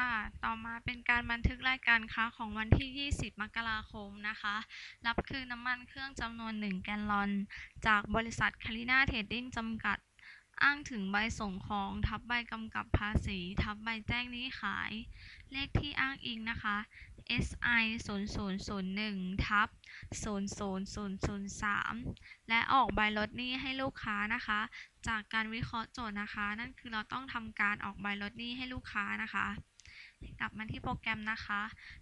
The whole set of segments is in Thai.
ค่ะ ต่อมาเป็นการบันทึกรายการค้าของวันที่ 20 มกราคมนะคะ รับคืนน้ำมันเครื่องจำนวน 1 แกลลอน จากบริษัทคาริน่าเทรดดิ้งจำกัด อ้างถึงใบส่งของทับใบกำกับภาษี ทับใบแจ้งหนี้ขาย เลขที่อ้างอิงนะคะ SI 0001ทับ00003 และออกใบลดหนี้ให้ลูกค้านะคะ จากการวิเคราะห์โจทย์นะคะ นั่นคือเราต้องทำการออกใบลดหนี้ให้ลูกค้านะคะ กลับมาที่โปรแกรมนะคะ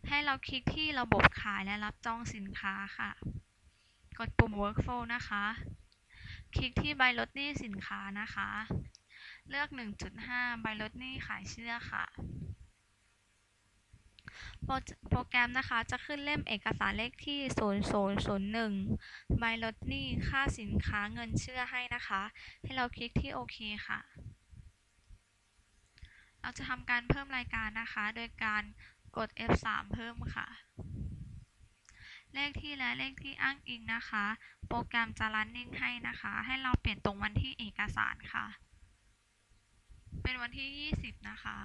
ให้เราคลิกที่ระบบขายและรับจองสินค้าค่ะ กดปุ่ม workflow นะคะ คลิกที่ใบลดหนี้สินค้านะคะ เลือก 1.5 ใบลดหนี้ขายเชื่อค่ะโปรแกรมนะคะจะขึ้นเล่มเอกสารเลขที่ 0001 ใบลดหนี้ค่าสินค้าเงินเชื่อให้นะคะ ให้เราคลิกที่โอเคค่ะ เราจะทำการเพิ่มรายการนะคะ โดยการกด F3 เพิ่มค่ะ เลขที่และเลขที่อ้างอิงนะคะ โปรแกรมจะ running ให้นะคะ ให้เราเปลี่ยนตรงวันที่เอกสารค่ะ เป็นวันที่ 20 นะคะ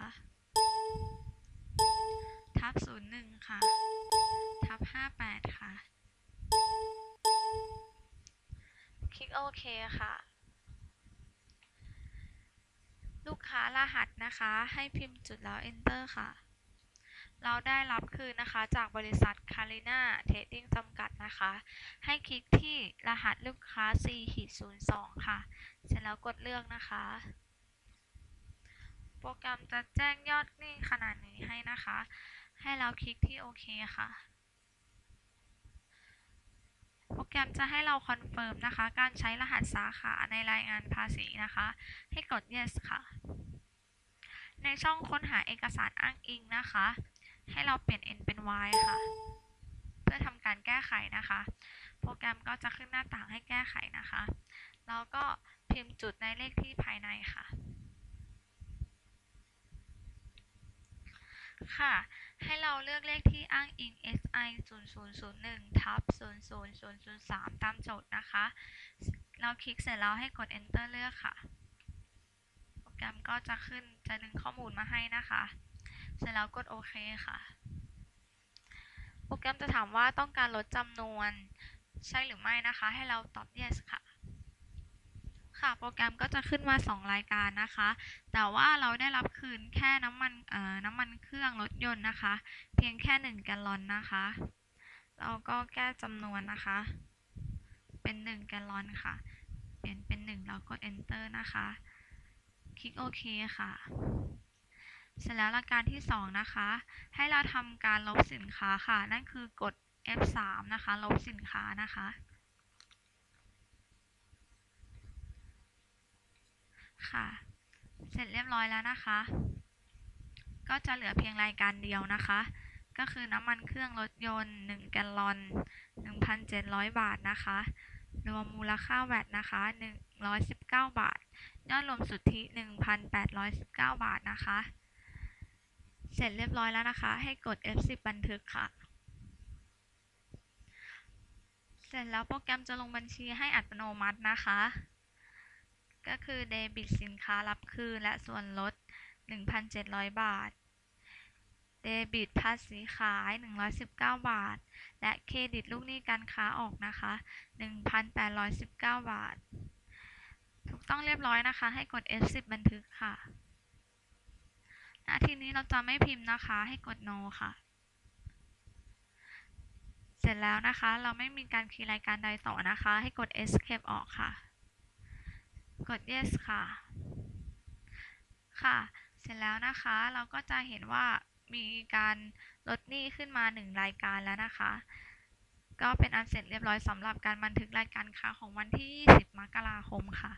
ทับ 01 ค่ะ ทับ 58 ค่ะ คลิกโอเคค่ะ ลูกค้ารหัสนะคะ ให้พิมพ์จุดแล้ว enter ค่ะ เราได้รับคืนนะคะ จากบริษัท Carina Trading จำกัดนะคะ ให้คลิกที่รหัสลูกค้า 4-02 ค่ะ เสร็จแล้วกดเลือกนะคะ โปรแกรมจะแจ้งยอดหนี้ขนาดนี้ให้นะคะ ให้เราคลิกที่โอเคค่ะ รแกรมจะให้เราคอนเฟิร์มนะคะ การใช้รหัสสาขาในรายงานภาษีนะคะ ให้กด yes ค่ะ ในช่องค้นหาเอกสารอ้างอิงนะคะ ให้เราเปลี่ยน n เป็น y ค่ะ เพื่อทำการแก้ไขนะคะ โปรแกรมก็จะขึ้นหน้าต่างให้แก้ไขนะคะ แล้วก็พิมพ์จุดในเลขที่ภายในค่ะ ค่ะ ให้เราเลือกเลขที่อ้างอิง SI 0001ทับ00003 ตามโจทย์นะคะ เราคลิกเสร็จแล้วให้กด enter เลือกค่ะ โปรแกรมก็จะขึ้นจะดึงข้อมูลมาให้นะคะ เสร็จแล้วกดโอเคค่ะ โปรแกรมจะถามว่าต้องการลดจำนวน ใช่หรือไม่นะคะ ให้เราตอบ yes ค่ะ ค่ะ โปรแกรมก็จะขึ้นมา2 รายการนะคะ แต่ว่าเราได้รับคืนแค่น้ำมันเอ่อน้ำมันเครื่องรถยนต์นะคะ เพียงแค่ 1 แกลลอนนะคะ เราก็แก้จำนวนนะคะ เป็น 1 แกลลอนค่ะ เปลี่ยนเป็น 1 แล้วกด enter นะคะ คลิกโอเคค่ะเสร็จแล้วรายการที่ 2 นะคะ ให้เราทำการลบสินค้าค่ะ นั่นคือกด F3 นะคะ ลบสินค้านะคะ ค่ะ เสร็จเรียบร้อยแล้วนะคะ ก็จะเหลือเพียงรายการเดียวนะคะ ก็คือน้ำมันเครื่องรถยนต์ 1 แกลลอน 1,700 บาทนะคะ รวมมูลค่าแวตนะคะ 119 บาท ยอดรวมสุทธิ 1,819 บาทนะคะ เสร็จเรียบร้อยแล้วนะคะ ให้กด F10 บันทึกค่ะเสร็จแล้วโปรแกรมจะลงบัญชีให้อัตโนมัตินะคะ ก็คือเดบิตสินค้ารับคืนและส่วนลด 1,700 บาท เดบิตภาษีขาย 119 บาท และเครดิตลูกหนี้การค้าออกนะคะ 1,819 บาท ถูกต้องเรียบร้อยนะคะ ให้กด F10 บันทึกค่ะณทีนี้เราจะไม่พิมพ์นะคะ ให้กด no ค่ะ เสร็จแล้วนะคะ เราไม่มีการคีย์รายการใดต่อนะคะ ให้กด escape ออกค่ะ กด yes ค่ะ ค่ะ เสร็จแล้วนะคะเราก็จะเห็นว่ามีการลดหนี้ขึ้นมา 1 รายการแล้วนะคะ ก็เป็นอันเสร็จเรียบร้อยสำหรับการบันทึกรายการค้าของวันที่ 20 มกราคมค่ะ